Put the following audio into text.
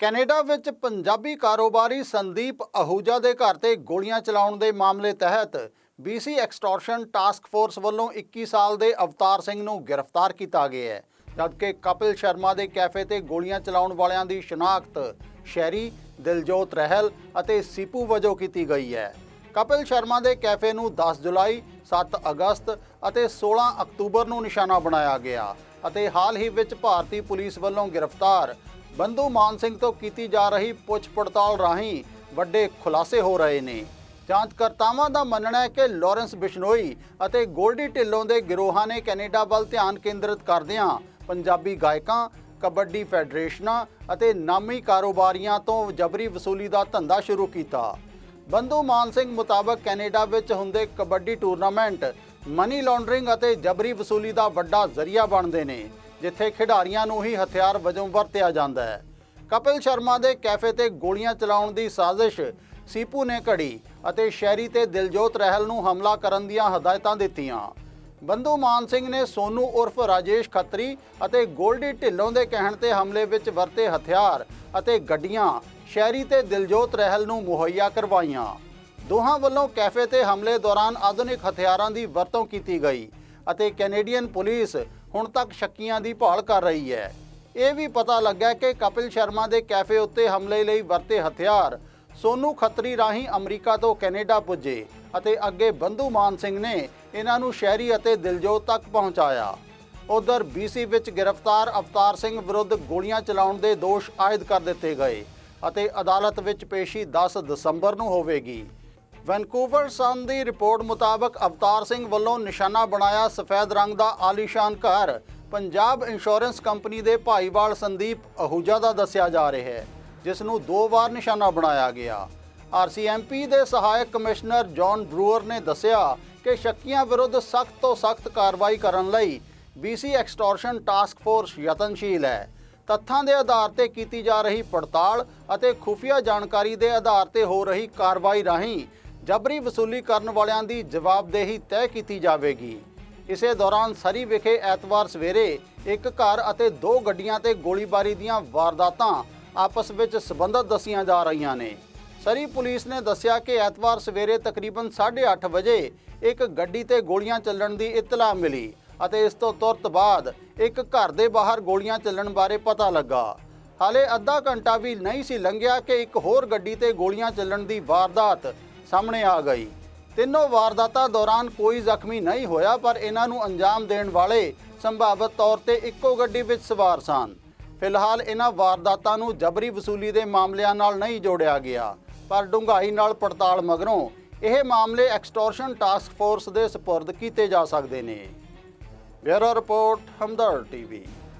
Canada ਵਿੱਚ ਪੰਜਾਬੀ ਕਾਰੋਬਾਰੀ ਸੰਦੀਪ ਅਹੂਜਾ ਦੇ ਘਰ ਤੇ ਗੋਲੀਆਂ ਚਲਾਉਣ ਦੇ ਮਾਮਲੇ ਤਹਿਤ BC ਐਕਸਟੋਰਸ਼ਨ ਟਾਸਕ ਫੋਰਸ ਵੱਲੋਂ 21 ਸਾਲ ਦੇ ਅਵਤਾਰ ਸਿੰਘ ਨੂੰ ਗ੍ਰਿਫਤਾਰ ਕੀਤਾ ਗਿਆ ਹੈ, ਜਦਕਿ ਕਪਿਲ ਸ਼ਰਮਾ ਦੇ ਕੈਫੇ ਤੇ ਗੋਲੀਆਂ ਚਲਾਉਣ ਵਾਲਿਆਂ ਦੀ ਸ਼ਨਾਖਤ ਸ਼ੈਰੀ ਦਿਲਜੋਤ ਰਹਿਲ ਅਤੇ ਸੀਪੂ ਵਜੋਂ ਕੀਤੀ ਗਈ ਹੈ। ਕਪਿਲ ਸ਼ਰਮਾ ਦੇ ਕੈਫੇ ਨੂੰ 10 ਜੁਲਾਈ 7 ਅਗਸਤ ਅਤੇ 16 ਅਕਤੂਬਰ ਨੂੰ ਨਿਸ਼ਾਨਾ ਬਣਾਇਆ ਗਿਆ ਅਤੇ ਹਾਲ ਹੀ ਵਿੱਚ ਭਾਰਤੀ ਪੁਲਿਸ ਵੱਲੋਂ ਗ੍ਰਿਫਤਾਰ ਬੰਧੂ ਮਾਨ ਸਿੰਘ ਤੋਂ ਕੀਤੀ ਜਾ ਰਹੀ ਪੁੱਛ ਪੜਤਾਲ ਰਾਹੀਂ ਵੱਡੇ ਖੁਲਾਸੇ ਹੋ ਰਹੇ ਨੇ। ਜਾਂਚਕਰਤਾਵਾਂ ਦਾ ਮੰਨਣਾ ਹੈ ਕਿ ਲਾਰੈਂਸ ਬਿਸ਼ਨੋਈ ਅਤੇ ਗੋਲਡੀ ਢਿੱਲੋਂ ਦੇ ਗਿਰੋਹਾਂ ਨੇ ਕੈਨੇਡਾ ਵੱਲ ਧਿਆਨ ਕੇਂਦਰਿਤ ਕਰਦਿਆਂ ਪੰਜਾਬੀ ਗਾਇਕਾਂ, ਕਬੱਡੀ ਫੈਡਰੇਸ਼ਨਾਂ ਅਤੇ ਨਾਮੀ ਕਾਰੋਬਾਰੀਆਂ ਤੋਂ ਜਬਰੀ ਵਸੂਲੀ ਦਾ ਧੰਦਾ ਸ਼ੁਰੂ ਕੀਤਾ। ਬੰਧੂ ਮਾਨ ਸਿੰਘ ਮੁਤਾਬਕ ਕੈਨੇਡਾ ਵਿੱਚ ਹੁੰਦੇ ਕਬੱਡੀ ਟੂਰਨਾਮੈਂਟ, ਮਨੀ ਲਾਂਡਰਿੰਗ ਅਤੇ ਜਬਰੀ ਵਸੂਲੀ ਦਾ ਵੱਡਾ ਜ਼ਰੀਆ ਬਣਦੇ ਨੇ। ਜਿੱਥੇ ਖਿਡਾਰੀਆਂ ਨੂੰ ਹੀ ਹਥਿਆਰ ਵਜੋਂ ਵਰਤਿਆ ਜਾਂਦਾ ਹੈ। ਕਪਿਲ ਸ਼ਰਮਾ ਦੇ ਕੈਫੇ ਤੇ ਗੋਲੀਆਂ ਚਲਾਉਣ ਦੀ ਸਾਜ਼ਿਸ਼ ਸੀਪੂ ਨੇ ਘੜੀ ਅਤੇ ਸ਼ਹਿਰੀ ਤੇ ਦਿਲਜੋਤ ਰਹਿਲ ਨੂੰ ਹਮਲਾ ਕਰਨ ਦੀਆਂ ਹਦਾਇਤਾਂ ਦਿੱਤੀਆਂ। ਬੰਧੂ ਮਾਨ ਸਿੰਘ ਨੇ ਸੋਨੂ ਉਰਫ ਰਾਜੇਸ਼ ਖੱਤਰੀ ਅਤੇ ਗੋਲਡੀ ਢਿੱਲੋਂ ਦੇ ਕਹਿਣ ਤੇ ਹਮਲੇ ਵਿੱਚ ਵਰਤੇ ਹਥਿਆਰ ਅਤੇ ਗੱਡੀਆਂ ਸ਼ਹਿਰੀ ਤੇ ਦਿਲਜੋਤ ਰਹਿਲ ਨੂੰ ਮੁਹੱਈਆ ਕਰਵਾਈਆਂ। ਦੋਹਾਂ ਵੱਲੋਂ ਕੈਫੇ ਤੇ ਹਮਲੇ ਦੌਰਾਨ ਆਧੁਨਿਕ ਹਥਿਆਰਾਂ ਦੀ ਵਰਤੋਂ ਕੀਤੀ ਗਈ ਅਤੇ ਕੈਨੇਡੀਅਨ ਪੁਲਿਸ ਹੁਣ ਤੱਕ ਸ਼ੱਕੀਆਂ ਦੀ ਭਾਲ ਕਰ ਰਹੀ ਹੈ। ਇਹ ਵੀ ਪਤਾ ਲੱਗਾ ਕਿ ਕਪਿਲ ਸ਼ਰਮਾ ਦੇ ਕੈਫੇ ਉੱਤੇ ਹਮਲੇ ਲਈ ਵਰਤੇ ਹਥਿਆਰ। ਸੋਨੂ ਖੱਤਰੀ ਰਾਹੀਂ ਅਮਰੀਕਾ ਤੋਂ ਕੈਨੇਡਾ ਪੁੱਜੇ ਅਤੇ ਅੱਗੇ ਬੰਧੂ ਮਾਨ ਸਿੰਘ ਨੇ ਇਹਨਾਂ ਨੂੰ ਸ਼ਹਿਰੀ ਅਤੇ ਦਿਲਜੋਤ ਤੱਕ ਪਹੁੰਚਾਇਆ। ਉਧਰ BC ਵਿੱਚ ਗ੍ਰਿਫਤਾਰ ਅਵਤਾਰ ਸਿੰਘ ਵਿਰੁੱਧ ਗੋਲੀਆਂ ਚਲਾਉਣ ਦੇ ਦੋਸ਼ ਆਇਦ ਕਰ ਦਿੱਤੇ ਗਏ ਅਤੇ ਅਦਾਲਤ ਵਿੱਚ ਪੇਸ਼ੀ 10 ਦਸੰਬਰ ਨੂੰ ਹੋਵੇਗੀ। ਵੈਨਕੂਵਰ ਸਨ ਦੀ ਰਿਪੋਰਟ ਮੁਤਾਬਕ ਅਵਤਾਰ ਸਿੰਘ ਵੱਲੋਂ ਨਿਸ਼ਾਨਾ ਬਣਾਇਆ ਸਫੈਦ ਰੰਗ ਦਾ ਆਲੀਸ਼ਾਨ ਘਰ। ਪੰਜਾਬ ਇੰਸ਼ੋਰੈਂਸ ਕੰਪਨੀ ਦੇ ਭਾਈਵਾਲ ਸੰਦੀਪ ਅਹੂਜਾ ਦਾ ਦੱਸਿਆ ਜਾ ਰਿਹਾ ਹੈ, ਜਿਸ ਨੂੰ ਦੋ ਵਾਰ ਨਿਸ਼ਾਨਾ ਬਣਾਇਆ ਗਿਆ। ਆਰਸੀਐਮਪੀ ਦੇ ਸਹਾਇਕ ਕਮਿਸ਼ਨਰ ਜੌਨ ਬਰੂਅਰ ਨੇ ਦੱਸਿਆ ਕਿ ਸ਼ੱਕੀਆਂ ਵਿਰੁੱਧ ਸਖਤ ਤੋਂ ਸਖਤ ਕਾਰਵਾਈ ਕਰਨ ਲਈ BC ਐਕਸਟੋਰਸ਼ਨ ਟਾਸਕ ਫੋਰਸ ਯਤਨਸ਼ੀਲ ਹੈ। ਤੱਥਾਂ ਦੇ ਆਧਾਰ ਤੇ ਕੀਤੀ ਜਾ ਰਹੀ ਪੜਤਾਲ ਅਤੇ ਖੁਫੀਆ ਜਾਣਕਾਰੀ ਦੇ ਆਧਾਰ ਤੇ ਹੋ ਰਹੀ ਕਾਰਵਾਈ ਰਾਹੀਂ ਜਬਰੀ ਵਸੂਲੀ ਕਰਨ ਵਾਲਿਆਂ ਦੀ ਜਵਾਬਦੇਹੀ ਤੈਅ ਕੀਤੀ ਜਾਵੇਗੀ। ਇਸੇ ਦੌਰਾਨ ਸਰੀ ਵਿਖੇ ਐਤਵਾਰ ਸਵੇਰੇ ਇੱਕ ਘਰ ਅਤੇ ਦੋ ਗੱਡੀਆਂ ਤੇ ਗੋਲੀਬਾਰੀ ਦੀਆਂ ਵਾਰਦਾਤਾਂ ਆਪਸ ਵਿੱਚ ਸਬੰਧਤ ਦੱਸੀਆਂ ਜਾ ਰਹੀਆਂ ਨੇ। ਸਰੀ ਪੁਲਿਸ ਨੇ ਦੱਸਿਆ ਕਿ ਐਤਵਾਰ ਸਵੇਰੇ ਤਕਰੀਬਨ 8:30 ਵਜੇ ਇੱਕ ਗੱਡੀ ਤੇ ਗੋਲੀਆਂ ਚੱਲਣ ਦੀ ਇਤਲਾਹ ਮਿਲੀ ਅਤੇ ਇਸ ਤੋਂ ਤੁਰਤ ਬਾਅਦ ਇੱਕ ਘਰ ਦੇ ਬਾਹਰ ਗੋਲੀਆਂ ਚੱਲਣ ਬਾਰੇ ਪਤਾ ਲੱਗਾ। ਹਾਲੇ ਅੱਧਾ ਘੰਟਾ ਵੀ ਨਹੀਂ ਸੀ ਲੰਘਿਆ ਕਿ ਇੱਕ ਹੋਰ ਗੱਡੀ ਤੇ ਗੋਲੀਆਂ ਚੱਲਣ ਦੀ ਵਾਰਦਾਤ ਸਾਹਮਣੇ ਆ ਗਈ। ਤਿੰਨੋਂ ਵਾਰਦਾਤਾਂ ਦੌਰਾਨ ਕੋਈ ਜ਼ਖਮੀ ਨਹੀਂ ਹੋਇਆ, ਪਰ ਇਹਨਾਂ ਨੂੰ ਅੰਜਾਮ ਦੇਣ ਵਾਲੇ ਸੰਭਾਵਤ ਤੌਰ ਤੇ ਇੱਕੋ ਗੱਡੀ ਵਿੱਚ ਸਵਾਰ ਸਨ। ਫਿਲਹਾਲ ਇਹਨਾਂ ਵਾਰਦਾਤਾਂ ਨੂੰ ਜਬਰੀ ਵਸੂਲੀ ਦੇ ਮਾਮਲਿਆਂ ਨਾਲ ਨਹੀਂ ਜੋੜਿਆ ਗਿਆ, ਪਰ ਡੂੰਘਾਈ ਨਾਲ ਪੜਤਾਲ ਮਗਰੋਂ ਇਹ ਮਾਮਲੇ ਐਕਸਟੋਰਸ਼ਨ ਟਾਸਕ ਫੋਰਸ ਦੇ ਸਪੁਰਦ ਕੀਤੇ ਜਾ ਸਕਦੇ ਨੇ। Bureau report Hamdard TV.